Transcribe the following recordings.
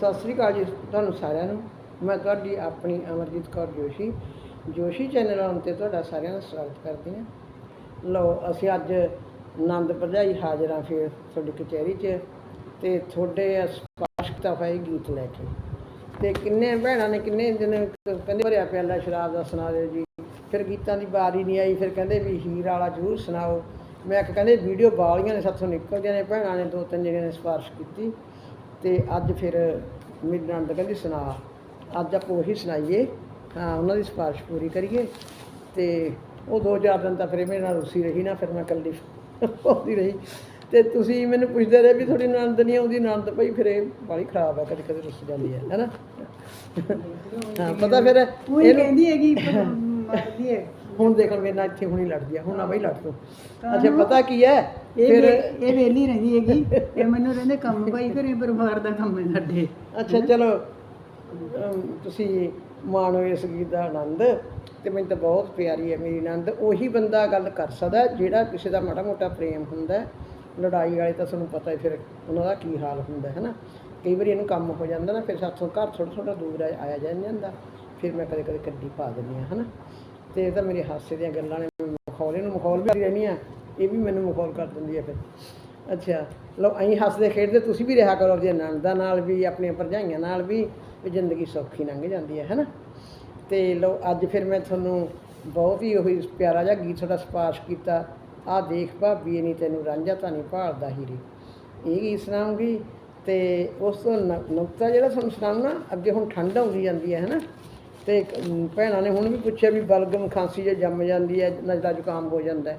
ਸਤਿ ਸ੍ਰੀ ਅਕਾਲ ਜੀ ਤੁਹਾਨੂੰ ਸਾਰਿਆਂ ਨੂੰ। ਮੈਂ ਤੁਹਾਡੀ ਆਪਣੀ ਅਮਰਜੀਤ ਕੌਰ ਜੋਸ਼ੀ ਜੋਸ਼ੀ ਚੈਨਲ ਆਉਣ ਤੇ ਤੁਹਾਡਾ ਸਾਰਿਆਂ ਦਾ ਸਵਾਗਤ ਕਰਦੀ ਹਾਂ। ਲਓ, ਅਸੀਂ ਅੱਜ ਆਨੰਦ ਭਰਜਾਈ ਹਾਜ਼ਰ ਹਾਂ ਫਿਰ ਤੁਹਾਡੀ ਕਚਹਿਰੀ 'ਚ ਤੇ ਤੁਹਾਡੇ ਸਪਸ਼ਟਤਾ ਹੋਈ ਗੀਤ ਲੈ ਕੇ। ਤੇ ਕਿੰਨੇ ਭੈਣਾਂ ਨੇ, ਕਿੰਨੇ ਦਿਨ ਕਹਿੰਦੇ ਭਰਿਆ ਪਿਆਲਾ ਸ਼ਰਾਬ ਦਾ ਸੁਣਾ ਦਿਓ ਜੀ। ਫਿਰ ਗੀਤਾਂ ਦੀ ਵਾਰੀ ਨਹੀਂ ਆਈ, ਫਿਰ ਕਹਿੰਦੇ ਵੀ ਹੀਰ ਵਾਲਾ ਜ਼ਰੂਰ ਸੁਣਾਓ। ਮੈਂ ਆਖਿਆ ਕਹਿੰਦੇ ਵੀਡੀਓ ਬਾਲੀਆਂ ਨੇ, ਸਾਥੋਂ ਨਿਕਲਦੀਆਂ ਨੇ ਭੈਣਾਂ ਨੇ, ਦੋ ਤਿੰਨ ਜਿਹੜੀਆਂ ਨੇ ਸਿਫਾਰਿਸ਼ ਕੀਤੀ। ਤੇ ਅੱਜ ਫਿਰ ਮੇਰੀ ਨਣਦ ਕਹਿੰਦੀ ਸੁਣਾ ਅੱਜ ਆਪਾਂ ਉਹੀ ਸੁਣਾਈਏ ਹਾਂ ਉਹਨਾਂ ਦੀ ਸਿਫਾਰਿਸ਼ ਪੂਰੀ ਕਰੀਏ ਤੇ ਉਹ ਦੋ ਚਾਰ ਦਿਨ ਤਾਂ ਫਿਰ ਮੇਰੇ ਨਾਲ ਰੁੱਸੀ ਰਹੀ ਨਾ ਫਿਰ ਮੈਂ ਇਕੱਲੀ ਆਉਂਦੀ ਰਹੀ। ਤੇ ਤੁਸੀਂ ਮੈਨੂੰ ਪੁੱਛਦੇ ਰਹੇ ਵੀ ਤੁਹਾਡੀ ਨਣਦ ਨਹੀਂ ਆਉਂਦੀ ਨਣਦ ਭਾਈ ਫਿਰ ਇਹ ਬਾਲੀ ਖਰਾਬ ਹੈ ਕਦੇ ਕਦੇ ਰੁੱਸ ਜਾਂਦੀ ਹੈ ਹੈਨਾ ਹਾਂ ਪਤਾ ਫਿਰ ਉਹ ਹੀ ਇਹਨੂੰ ਕਹਿੰਦੀ ਹੈਗੀ ਮਾਰਦੀ ਹੈ। ਹੁਣ ਦੇਖਣ ਮੇਰੇ ਨਾਲ ਇੱਥੇ ਹੁਣੀ ਲੜਦੀ ਆ ਹੁਣ ਨਾ ਬਈ ਲੜ ਤੂੰ। ਅੱਛਾ ਪਤਾ ਕੀ ਹੈ ਇਹ ਫਿਰ ਵੇ- ਇਹ ਵੇਲੀ ਰਹਿੰਦੀ ਹੈਗੀ ਇਹ ਮੈਨੂੰ ਰਹਿੰਦੇ ਕੰਮ ਭਾਈ ਘਰੇ ਪਰਿਵਾਰ ਦਾ ਕੰਮ ਹੈ ਸਾਡੇ। ਅੱਛਾ ਚਲੋ ਅਮ, ਤੁਸੀਂ ਮਾਣੋ ਇਸ ਗੀਤ ਦਾ ਆਨੰਦ ਤੇ ਮੈਨੂੰ ਤਾਂ ਬਹੁਤ ਪਿਆਰੀ ਹੈ ਮੇਰੀ ਆਨੰਦ। ਉਹੀ ਬੰਦਾ ਗੱਲ ਕਰ ਸਕਦਾ ਹੈ ਜਿਹੜਾ ਕਿਸੇ ਦਾ ਮਾੜਾ ਮੋਟਾ ਪ੍ਰੇਮ ਹੁੰਦਾ ਹੈ। ਲੜਾਈ ਵਾਲੇ ਤਾਂ ਤੁਹਾਨੂੰ ਪਤਾ ਹੀ ਫਿਰ ਉਹਨਾਂ ਦਾ ਕੀ ਹਾਲ ਹੁੰਦਾ ਹੈ ਨਾ ਕਈ ਵਾਰੀ ਇਹਨੂੰ ਕੰਮ ਹੋ ਜਾਂਦਾ ਨਾ ਫਿਰ ਸਾਥੋਂ ਘਰ ਥੋੜਾ ਥੋੜਾ ਦੂਰ ਆ- ਆਇਆ ਜਾ ਨਹੀਂ ਜਾਂਦਾ। ਫਿਰ ਮੈਂ ਕਦੇ ਕਦੇ ਕੱਢੀ ਪਾ ਦਿੰਦੀ ਹਾਂ ਹਨਾ? ਤੇ ਇਹ ਤਾਂ ਮੇਰੇ ਹਾਸੇ ਦੀਆਂ ਗੱਲਾਂ ਨੇ ਮਖੌਲ ਇਹਨੂੰ ਮਖੌਲ ਵੀ ਰਹਿਣੀ ਆ, ਇਹ ਵੀ ਮੈਨੂੰ ਮਖੌਲ ਕਰ ਦਿੰਦੀ ਹੈ ਫਿਰ। ਅੱਛਾ, ਲਓ, ਅਸੀਂ ਹੱਸਦੇ ਖੇਡਦੇ ਤੁਸੀਂ ਵੀ ਰਿਹਾ ਕਰੋ ਆਪਣੀਆਂ ਨੰਦਾਂ ਨਾਲ ਵੀ, ਆਪਣੀਆਂ ਭਰਜਾਈਆਂ ਨਾਲ ਵੀ ਵੀ ਜ਼ਿੰਦਗੀ ਸੌਖੀ ਲੰਘ ਜਾਂਦੀ ਹੈ ਹੈਨਾ? ਤੇ ਲਓ, ਅੱਜ ਫਿਰ ਮੈਂ ਤੁਹਾਨੂੰ ਬਹੁਤ ਹੀ ਉਹੀ ਪਿਆਰਾ ਜਿਹਾ ਗੀਤ ਤੁਹਾਡਾ ਸਿਫਾਰਿਸ਼ ਕੀਤਾ। ਆਹ ਦੇਖ ਭਾਬੀ ਨਹੀਂ ਤੈਨੂੰ ਰਾਂਝਾ ਤਾਂ ਨਹੀਂ ਭਾਲਦਾ ਹੀਰੇ। ਇਹ ਗੀਤ ਸੁਣਾਉਂਗੀ ਤੇ ਉਸ ਤੋਂ ਨੁਕਤਾ ਜਿਹੜਾ ਤੁਹਾਨੂੰ ਸੁਣਾਉਣਾ, ਅੱਗੇ ਹੁਣ ਠੰਡ ਆਉਂਦੀ ਜਾਂਦੀ ਹੈ ਹੈਨਾ? ਤੇ ਇੱਕ, ਭੈਣਾਂ ਨੇ ਹੁਣ ਵੀ ਪੁੱਛਿਆ ਵੀ ਬਲਗਮ ਖਾਂਸੀ ਜੇ ਜੰਮ ਜਾਂਦੀ ਹੈ ਨਜ਼ਲਾ ਜ਼ੁਕਾਮ ਹੋ ਜਾਂਦਾ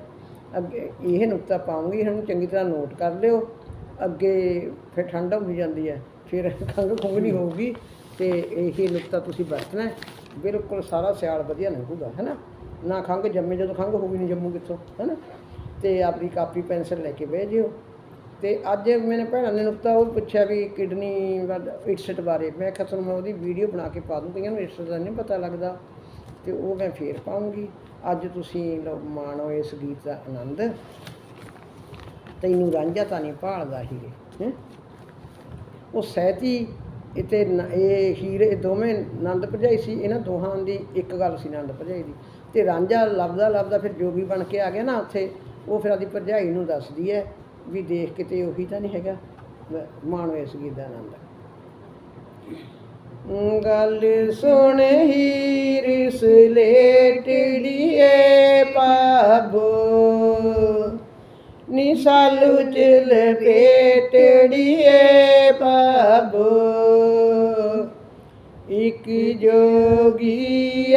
ਅੱਗੇ ਇਹ ਨੁਕਤਾ ਪਾਉਂਗੀ ਇਹਨੂੰ ਚੰਗੀ ਤਰ੍ਹਾਂ ਨੋਟ ਕਰ ਲਿਓ। ਅੱਗੇ ਫਿਰ ਠੰਡ ਹੁੰਦੀ ਜਾਂਦੀ ਹੈ ਫਿਰ ਖੰਘ ਖੁੰਘ ਨਹੀਂ ਹੋਊਗੀ ਤੇ ਇਹੀ ਨੁਕਤਾ ਤੁਸੀਂ ਵਰਤਣਾ ਬਿਲਕੁਲ ਸਾਰਾ ਸਿਆਲ ਵਧੀਆ ਲੰਘੂਗਾ ਹੈਨਾ ਨਾ? ਖੰਘ ਜੰਮੇ ਜਦੋਂ ਖੰਘ ਹੋਊਗੀ ਨਹੀਂ ਜੰਮੂ ਕਿੱਥੋਂ ਹੈਨਾ ਤੇ ਆਪਣੀ ਕਾਪੀ ਪੈਨਸਲ ਲੈ ਕੇ ਬਹਿ ਜਿਓ। ਤੇ ਅੱਜ ਮੈਨੇ ਭੈਣਾਂ ਨੇ ਨੁਕਤਾ ਉਹ ਪੁੱਛਿਆ ਵੀ ਕਿਡਨੀ ਇਟਸਟ ਬਾਰੇ। ਮੈਂ ਖਤਮ ਮੈਂ ਉਹਦੀ ਵੀਡੀਓ ਬਣਾ ਕੇ ਪਾ ਦੂੰ, ਕਈਆਂ ਨੂੰ ਇਟਸਟ ਦਾ ਨਹੀਂ ਪਤਾ ਲੱਗਦਾ। ਤੇ ਉਹ ਮੈਂ ਫੇਰ ਪਾਉਂਗੀ। ਅੱਜ ਤੁਸੀਂ ਲੋ ਮਾਣੋ ਇਸ ਗੀਤ ਦਾ ਆਨੰਦ। ਤੈਨੂੰ ਰਾਂਝਾ ਤਾਂ ਨਹੀਂ ਭਾਲਦਾ ਹੀਰੇ, ਹੈਂ? ਉਹ ਸਹਿਤੀ ਇਤੇ ਇਹ ਹੀਰੇ, ਇਹ ਦੋਵੇਂ ਆਨੰਦ ਭਰਜਾਈ ਸੀ। ਇਹਨਾਂ ਦੋਹਾਂ ਦੀ ਇੱਕ ਗੱਲ ਸੀ ਆਨੰਦ ਭਰਜਾਈ ਦੀ। ਤੇ ਰਾਂਝਾ ਲੱਭਦਾ ਲੱਭਦਾ ਫਿਰ ਜੋਗੀ ਬਣ ਕੇ ਆ ਗਿਆ ਨਾ ਉੱਥੇ। ਉਹ ਫਿਰ ਆਦੀ ਭਰਜਾਈ ਨੂੰ ਦੱਸਦੀ ਹੈ ਵੀ ਦੇਖ ਕਿਤੇ ਉਹੀ ਤਾਂ ਨਹੀਂ ਹੈਗਾ। ਲੈ, ਮਾਣੋ ਇਸ ਗੀਤ ਦਾ। ਆਨੰਦ ਗੱਲ ਸੁਣ ਹੀਰ ਸਲੇਟੜੀਏ ਪਾਬੋ ਨਿਸਾਲੂ ਚਲ ਪੇਟੜੀਏ ਪਾਬੋ ਇੱਕ ਜੋਗੀ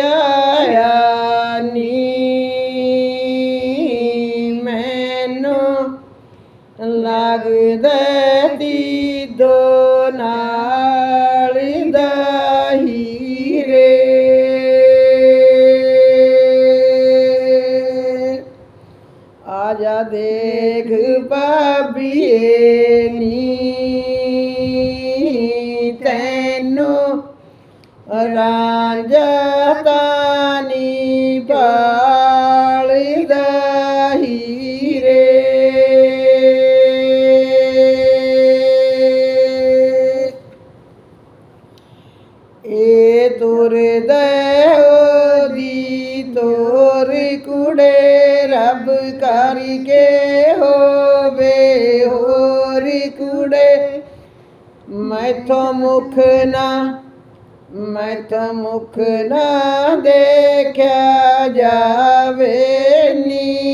ਲੱਗਦਾ ਦੋ ਨਾਲ ਦਾ ਹੀਰੇ ਆ ਜਾ ਦੇਖ ਬਾਬੀਏ ਨੀ ਤੈਨੂੰ ਰਾਂਝਾ ਕੂੜੇ। ਮੈਥੋਂ ਮੁਖ ਨਾ, ਮੈਥੋਂ ਮੁਖ ਨਾ ਦੇਖਿਆ ਜਾਵੇ। ਨੀ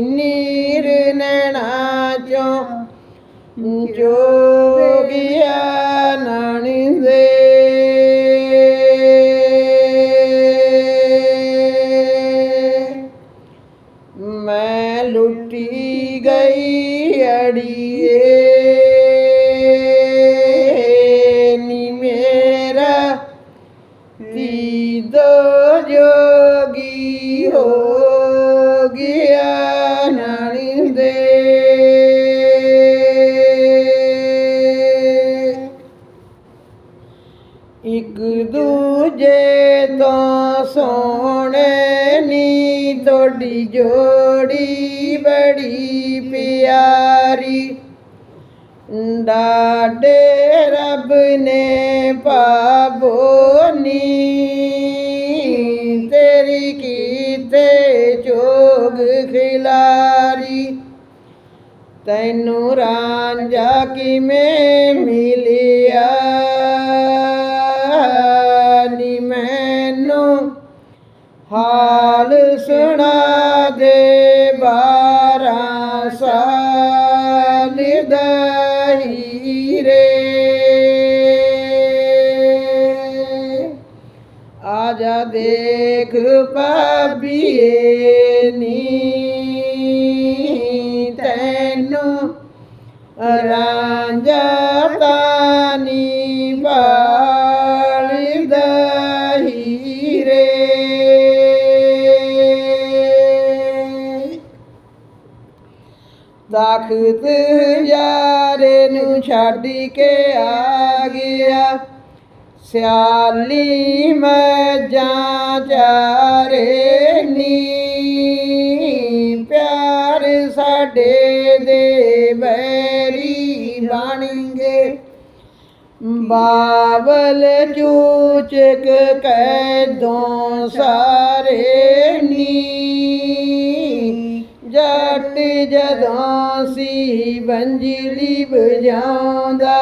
ਨੀਰ ਨੈਣਾ ਚੋਂ ਜੋਗਿਆ ਨਣ ਮੈਂ ਲੁੱਟੀ ਗਈ ਅੜੀਏ। ਨੀ ਮੇਰਾ ਤੀਦੋ ਜੋਗੀ ਹੋ ਗਿਆ ਨਣ ਦੇ ਇੱਕ ਦੂਜੇ ਤੋਂ ਸੋਹਣੇ ਨੀ ਤੁਹਾਡੀ ਜੋੜੀ ਬੜੀ ਪਿਆਰੀ। ਡਾਡੇ ਰੱਬ ਨੇ ਪਾਬੋਨੀ ਤੇਰੀ ਕੀਤੇ ਜੋਗ ਖਿਲਾਰੀ। ਤੈਨੂੰ ਰਾਂਝਾ ਕਿਵੇਂ ਮਿਲਿਆ? ਨੀ ਤੈਨੂੰ ਰਾਂਝਾ ਤਾਨੀ ਬਾਲ ਹੀਰੇ ਤਖਤ ਯਾਰੇ ਨੂੰ ਛੱਡ ਕੇ ਆ ਗਿਆ। ਸਿਆਲੀ ਮੱਝਾਂ ਚਾਰੇ ਨੀ ਪਿਆਰ ਸਾਡੇ ਦੇ ਵੈਰੀ ਬਣਗੇ ਬਾਬਲ ਚੂਚਕ ਕੈਦੋਂ ਸਾਰੇ ਨੀ। ਜੱਟ ਜਦੋਂ ਸੀ ਬੰਜਲੀ ਵਜਾਉਂਦਾ,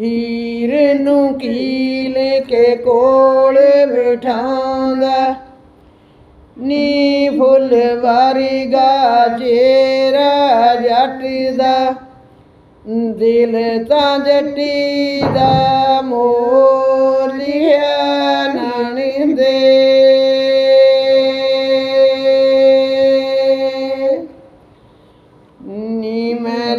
ਹੀਰ ਨੂੰ ਕੀਲ ਕੇ ਕੋਲ ਬਿਠਾਉਂਦਾ। ਨੀ ਫੁੱਲ ਵਾਰੀਗਾ ਚੇਰਾ ਜੱਟ ਦਾ ਦਿਲ ਤਾਂ ਜੱਟੀ ਦਾ ਮੋਲਿਆ ਨਣ ਦੇ ਨੀ ਮੈਂ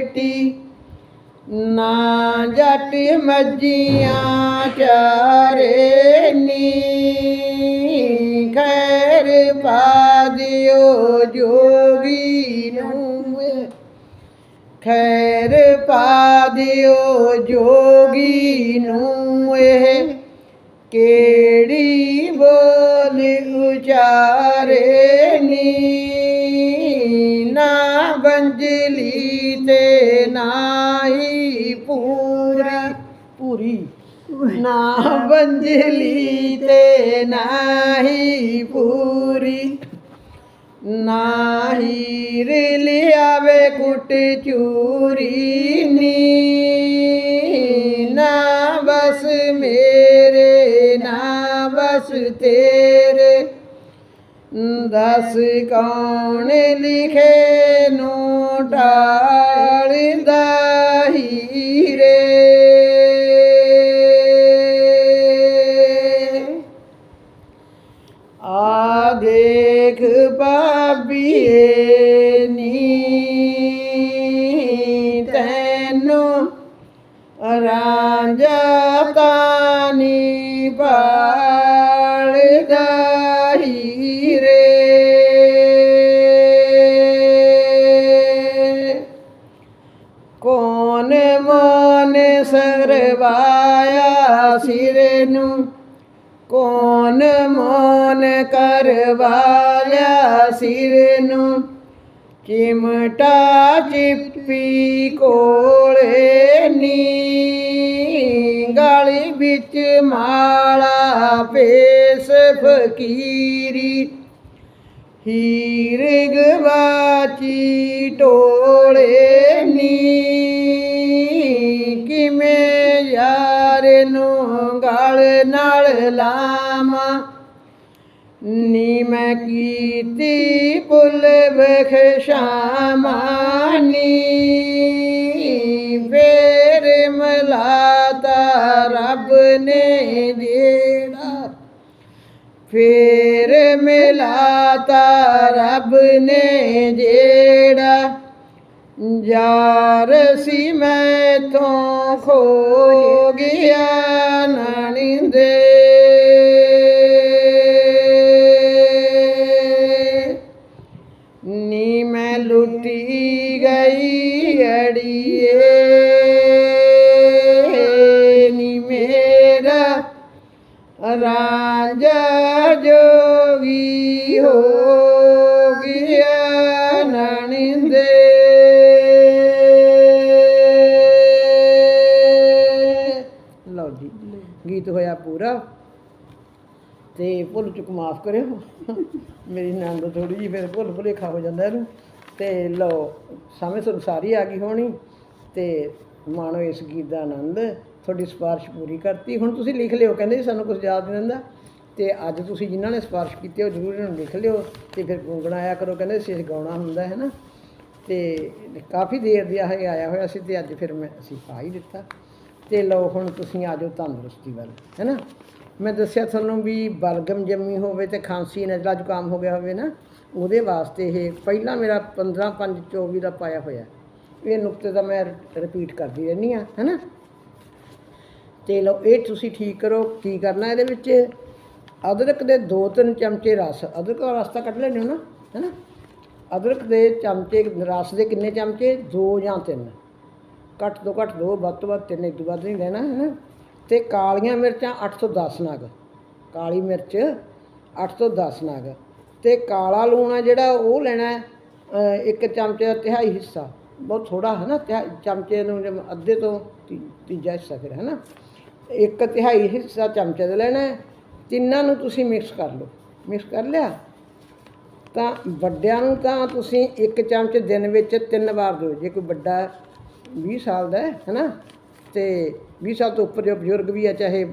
ਸਲੇਟੀ ਨਾ ਜੱਟ ਮੱਜੀਆਂ ਚਾਰੇ ਨੀ। ਖੈਰ ਪਾ ਦਿਓ ਜੋਗੀ ਨੂੰ। ਖੈਰ ਪਾ ਦਿਓ ਜੋਗੀ ਨੂੰ ਇਹ ਕਿਹੜੀ ਬੋਲ ਉਚਾਰੇ ਨੀ। ਤੇ ਨਾਹੀ ਪੂਰੀ ਪੂਰੀ। ਨਾ ਬੰਜਲੀ ਤੇ ਨਾ ਪੂਰੀ। ਨਾ ਹੀਰ ਲਿਆਵੇ ਕੁੱਟ ਚੂਰੀ ਨੀ। ਨਾ ਬਸ ਮੇਰੇ, ਨਾ ਬਸ ਤੇਰੇ। ਦਸ ਕੌਣ ਲਿਖੇ ਨੂੰ ਟਾਲਦਾ? ਸਿਰ ਨੂੰ। ਕੌਣ ਮੋਨ ਕਰਵਾਇਆ ਸਿਰ ਨੂੰ? ਚਿਮਟਾ ਚਿੱਪੀ ਕੋਲੇ ਨੀ। ਗਾਲੀ ਵਿੱਚ ਮਾਲਾ ਪੇਸ ਫਕੀਰੀ। ਹੀਰ ਗਵਾਚੀ ਟੋਲੇ ਨੀ। ਕਿਵੇਂ ਨਾਲ ਲਾਵਾਂ ਨੀ ਮੈਂ ਕੀਤੀ ਪੁੱਲ ਬਖਸ਼ਾਵਾਂ ਫੇਰ ਮਲਾਤਾ ਰੱਬ ਨੇ ਜਿਹੜਾ ਫੇਰ ਮਿਲਾਤਾ ਰੱਬ ਨੇ ਜਿਹੜਾ ਯਾਰ ਸੀ ਮੈਂ ਤੋਂ ਖੋ ਗਿਆ ਨਾਨਿੰਦੇ ਨੀ ਮੈਂ ਲੁੱਟੀ ਗਈ ਅੜੀਏ। ਨੀ ਮੇਰਾ ਰਾਜਾ ਜੋਗੀ ਹੋ ਤੇ ਭੁੱਲ ਚੁੱਕ ਮਾਫ ਕਰਿਓ। ਮੇਰੀ ਨੰਦ ਥੋੜੀ ਜਿਹੀ ਫਿਰ ਭੁੱਲ ਭੁਲੇਖਾ ਹੋ ਜਾਂਦਾ ਇਹਨੂੰ। ਤੇ ਲਓ ਸਮੇਂ ਸੰਸਾਰੀ ਆ ਗਈ ਹੋਣੀ। ਤੇ ਮਾਣੋ ਇਸ ਗੀਤ ਦਾ ਆਨੰਦ ਤੁਹਾਡੀ ਸਿਫਾਰਿਸ਼ ਪੂਰੀ ਕਰਤੀ। ਹੁਣ ਤੁਸੀਂ ਲਿਖ ਲਿਓ, ਕਹਿੰਦੇ ਜੀ ਸਾਨੂੰ ਕੁਝ ਯਾਦ ਨਹੀਂ ਰਹਿੰਦਾ। ਤੇ ਅੱਜ ਤੁਸੀਂ ਜਿਨ੍ਹਾਂ ਨੇ ਸਿਫਾਰਿਸ਼ ਕੀਤੀ ਉਹ ਜ਼ਰੂਰ ਇਹਨੂੰ ਲਿਖ ਲਿਓ ਤੇ ਫਿਰ ਗੁੰਗਣਾਇਆ ਕਰੋ, ਕਹਿੰਦੇ ਸੀ ਗਾਉਣਾ ਹੁੰਦਾ ਹੈ ਨਾ। ਤੇ ਕਾਫੀ ਦੇਰ ਦੀ ਇਹ ਆਇਆ ਹੋਇਆ ਸੀ ਤੇ ਅੱਜ ਫਿਰ ਮੈਂ ਅਸੀਂ ਪਾ ਹੀ ਦਿੱਤਾ। ਤੇ ਲਓ ਹੁਣ ਤੁਸੀਂ ਆ ਜਾਓ ਤੰਦਰੁਸਤੀ ਵੱਲ ਹੈ ਨਾ ਮੈਂ ਦੱਸਿਆ ਤੁਹਾਨੂੰ ਵੀ ਬਲਗਮ ਜੰਮੀ ਹੋਵੇ ਤੇ ਖਾਂਸੀ ਨਜ਼ਲਾ ਜ਼ੁਕਾਮ ਹੋ ਗਿਆ ਹੋਵੇ ਨਾ, ਉਹਦੇ ਵਾਸਤੇ ਇਹ ਪਹਿਲਾਂ ਮੇਰਾ 15 5 24 ਦਾ ਪਾਇਆ ਹੋਇਆ। ਇਹ ਨੁਕਤੇ ਦਾ ਮੈਂ ਰਿਪੀਟ ਕਰਦੀ ਰਹਿੰਦੀ ਆ ਹੈ ਨਾ ਤੇ ਲਓ, ਇਹ ਤੁਸੀਂ ਠੀਕ ਕਰੋ, ਕੀ ਕਰਨਾ ਇਹਦੇ ਵਿੱਚ? ਅਦਰਕ ਦੇ 2-3 ਚਮਚੇ ਰਸ, ਅਦਰਕ ਦਾ ਰਸ ਤਾਂ ਕੱਢ ਲੈਣੇ ਹੋ ਨਾ ਹੈ ਨਾ ਅਦਰਕ ਦੇ ਚਮਚੇ, ਰਸ ਦੇ ਕਿੰਨੇ ਚਮਚੇ? 2 ਜਾਂ 3 ਘੱਟ ਤੋਂ ਘੱਟ ਦੋ, ਵੱਧ ਤੋਂ ਵੱਧ ਤਿੰਨ ਇਸ ਤੋਂ ਵੱਧ ਨਹੀਂ ਲੈਣਾ ਹੈ ਨਾ ਤੇ ਕਾਲੀਆਂ ਮਿਰਚਾਂ 8 ਤੋਂ 10 ਨਗ। ਕਾਲੀ ਮਿਰਚ 8 ਤੋਂ 10 ਨਗ। ਤੇ ਕਾਲਾ ਲੂਣ ਆ ਜਿਹੜਾ ਉਹ ਲੈਣਾ ਇੱਕ ਚਮਚੇ ਦਾ ਤਿਹਾਈ ਹਿੱਸਾ। ਬਹੁਤ ਥੋੜਾ ਹੈ ਨਾ ਤਿਹਾ- ਚਮਚੇ ਨੂੰ ਜਿਵੇਂ ਅੱਧੇ ਤੋਂ ਤੀ- ਤੀਜਾ ਹਿੱਸਾ ਫਿਰ ਹੈ ਨਾ ਇੱਕ ਤਿਹਾਈ ਹਿੱਸਾ ਚਮਚੇ ਦਾ ਲੈਣਾ, ਤਿੰਨਾਂ ਨੂੰ ਤੁਸੀਂ ਮਿਕਸ ਕਰ ਲਓ। ਮਿਕਸ ਕਰ ਲਿਆ? ਤਾਂ ਵੱਡਿਆਂ ਨੂੰ ਤਾਂ ਤੁਸੀਂ ਇੱਕ ਚਮਚ ਦਿਨ ਵਿੱਚ ਤਿੰਨ ਵਾਰ ਦਿਓ। ਜੇ ਕੋਈ ਵੱਡਾ 20 ਸਾਲ ਦਾ ਹੈ, ਹੈਨਾ? ਤੇ 20 ਸਾਲ ਤੋਂ ਉੱਪਰ ਜੋ ਬਜ਼ੁਰਗ ਵੀ ਹੈ ਚਾਹੇ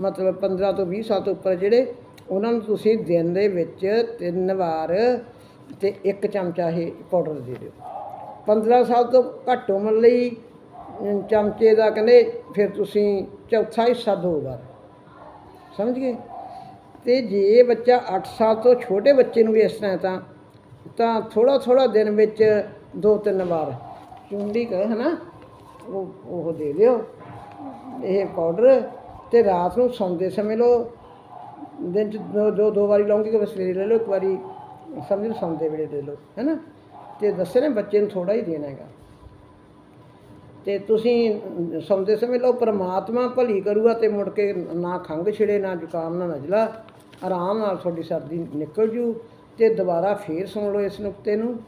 ਮਤਲਬ 15 ਤੋਂ 20 ਸਾਲ ਤੋਂ ਉੱਪਰ ਜਿਹੜੇ ਉਹਨਾਂ ਨੂੰ ਤੁਸੀਂ ਦਿਨ ਦੇ ਵਿੱਚ ਤਿੰਨ ਵਾਰ ਤੇ ਇੱਕ ਚਮਚਾ ਇਹ ਪਾਊਡਰ ਦੇ ਦਿਓ। 15 ਸਾਲ ਤੋਂ ਘੱਟ ਉਮਰ ਲਈ ਚਮਚੇ ਦਾ ਕਹਿੰਦੇ ਫਿਰ ਤੁਸੀਂ ਚੌਥਾ ਹਿੱਸਾ ਦੋ ਵਾਰ। ਸਮਝ ਗਏ? ਤੇ ਜੇ ਬੱਚਾ 8 ਸਾਲ ਤੋਂ ਛੋਟੇ ਬੱਚੇ ਨੂੰ ਵੀ ਇਸ ਤਰ੍ਹਾਂ ਤਾਂ ਤਾਂ ਥੋੜਾ ਥੋੜਾ ਦਿਨ ਵਿੱਚ ਦੋ ਤਿੰਨ ਵਾਰ ਚੁੰਡੀ ਕਰ ਹਨਾ, ਉਹ ਉਹ ਦੇ ਦਿਓ, ਇਹ ਪਾਊਡਰ ਤੇ ਰਾਤ ਨੂੰ ਸੌਂਦੇ ਸਮੇਂ ਲਓ, ਦਿਨ ਚ ਦੋ ਦੋ ਦੋ ਵਾਰੀ ਲਾਉਂਗੇ ਕਿ ਸਵੇਰੇ ਲੈ ਲਓ, ਇੱਕ ਵਾਰੀ ਸਮਝ ਸੌਂਦੇ ਵੇਲੇ ਦੇ ਲਓ, ਹੈਨਾ, ਤੇ ਦੱਸੇ ਨੇ ਬੱਚੇ ਨੂੰ ਥੋੜਾ ਹੀ ਦੇਣਾ ਹੈਗਾ। ਤੇ ਤੁਸੀਂ ਸੌਂਦੇ ਸਮੇਂ ਲਓ, ਪ੍ਰਮਾਤਮਾ ਭਲੀ ਕਰੂਗਾ ਤੇ ਮੁੜ ਕੇ ਨਾ ਖੰਘ ਛਿੜੇ, ਨਾ ਜ਼ੁਕਾਮ, ਨਾ ਨਜ਼ਲਾ, ਆਰਾਮ ਨਾਲ ਤੁਹਾਡੀ ਸਰਦੀ ਨਿਕਲ ਜੂ, ਤੇ ਦੁਬਾਰਾ ਫੇਰ ਸੁਣ ਲਓ ਇਸ ਨੁਕਤੇ ਨੂੰ,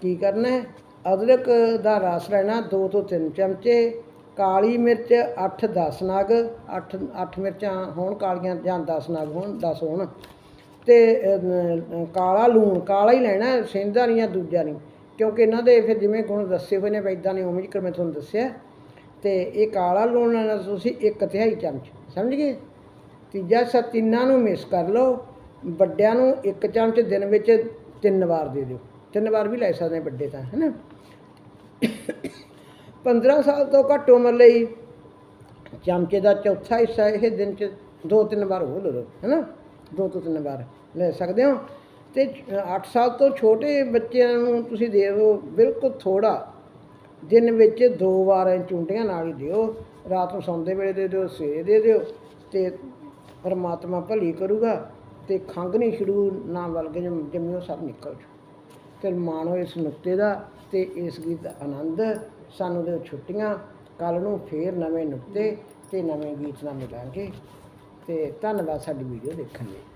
ਕੀ ਕਰਨਾ ਹੈ? ਅਦਰਕ ਦਾ ਰਸ ਲੈਣਾ 2 ਤੋਂ 3 ਚਮਚੇ, ਕਾਲੀ ਮਿਰਚ 8-10 ਨਗ 8 8 ਮਿਰਚਾਂ ਹੋਣ ਕਾਲੀਆਂ ਜਾਂ 10 ਨਗ ਹੋਣ 10 ਹੋਣ। ਤੇ ਕਾਲਾ ਲੂਣ, ਕਾਲਾ ਹੀ ਲੈਣਾ, ਸਿੰਧਾ ਨਹੀਂ ਜਾਂ ਦੂਜਾ ਨਹੀਂ। ਕਿਉਂਕਿ ਇਹਨਾਂ ਦੇ ਫਿਰ ਜਿਵੇਂ ਗੁਣ ਦੱਸੇ ਹੋਏ ਨੇ ਵੈਦਾਂ ਨੇ ਉਵੇਂ ਹੀ ਮੈਂ ਤੁਹਾਨੂੰ ਦੱਸਿਆ। ਤੇ ਇਹ ਕਾਲਾ ਲੂਣ ਲੈਣਾ ਤੁਸੀਂ ਇੱਕ ਤਿਹਾਈ ਚਮਚ, ਸਮਝ ਗਏ? ਤੀਜਾ ਹਿੱਸਾ ਤਿੰਨਾਂ ਨੂੰ ਮਿਸ ਕਰ ਲਓ। ਵੱਡਿਆਂ ਨੂੰ ਇੱਕ ਚਮਚ, ਦਿਨ ਵਿੱਚ ਤਿੰਨ ਵਾਰ ਦੇ ਦਿਓ। ਤਿੰਨ ਵਾਰ ਵੀ ਲੈ ਸਕਦੇ ਵੱਡੇ ਤਾਂ ਹੈਨਾ 15 ਸਾਲ ਤੋਂ ਘੱਟ ਉਮਰ ਲਈ ਚਮਚੇ ਦਾ ਚੌਥਾ ਹਿੱਸਾ ਇਹ ਦਿਨ ਚ ਦੋ ਤਿੰਨ ਵਾਰ ਹੋ ਲਓ, ਹੈਨਾ? ਦੋ ਤੋਂ ਤਿੰਨ ਵਾਰ ਲੈ ਸਕਦੇ ਹੋ। ਤੇ 8 ਸਾਲ ਤੋਂ ਛੋਟੇ ਬੱਚਿਆਂ ਨੂੰ ਤੁਸੀਂ ਦੇ ਦਿਓ ਬਿਲਕੁਲ ਥੋੜਾ ਦਿਨ ਵਿੱਚ ਦੋ ਵਾਰ ਇਹ ਚੁੰਡੀਆਂ ਨਾਲ ਹੀ ਦਿਓ। ਰਾਤ ਨੂੰ ਸੌਂਦੇ ਵੇਲੇ ਦੇ ਦਿਓ, ਸਵੇਰੇ ਦੇ ਦਿਓ ਤੇ ਪਰਮਾਤਮਾ ਭਲੀ ਕਰੂਗਾ ਤੇ ਖੰਘ ਨਹੀਂ ਛਿੜੂ ਨਾ ਬਲਕਿ ਜਮ- ਜੰਮਿਓ ਸਭ ਨਿਕਲ ਜੂ। ਤੇ ਮਾਣੋ ਇਸ ਨੁਕਤੇ ਦਾ ਤੇ ਇਸ ਗੀਤ ਦਾ ਆਨੰਦ ਸਾਨੂੰ ਦਿਓ ਛੁੱਟੀਆਂ ਕੱਲ ਨੂੰ ਫੇਰ ਨਵੇਂ ਨੁਕਤੇ ਤੇ ਨਵੇਂ ਗੀਤ ਨਾਲ ਮਿਲਾਂਗੇ। ਤੇ ਧੰਨਵਾਦ ਸਾਡੀ ਵੀਡੀਓ ਦੇਖਣ ਲਈ।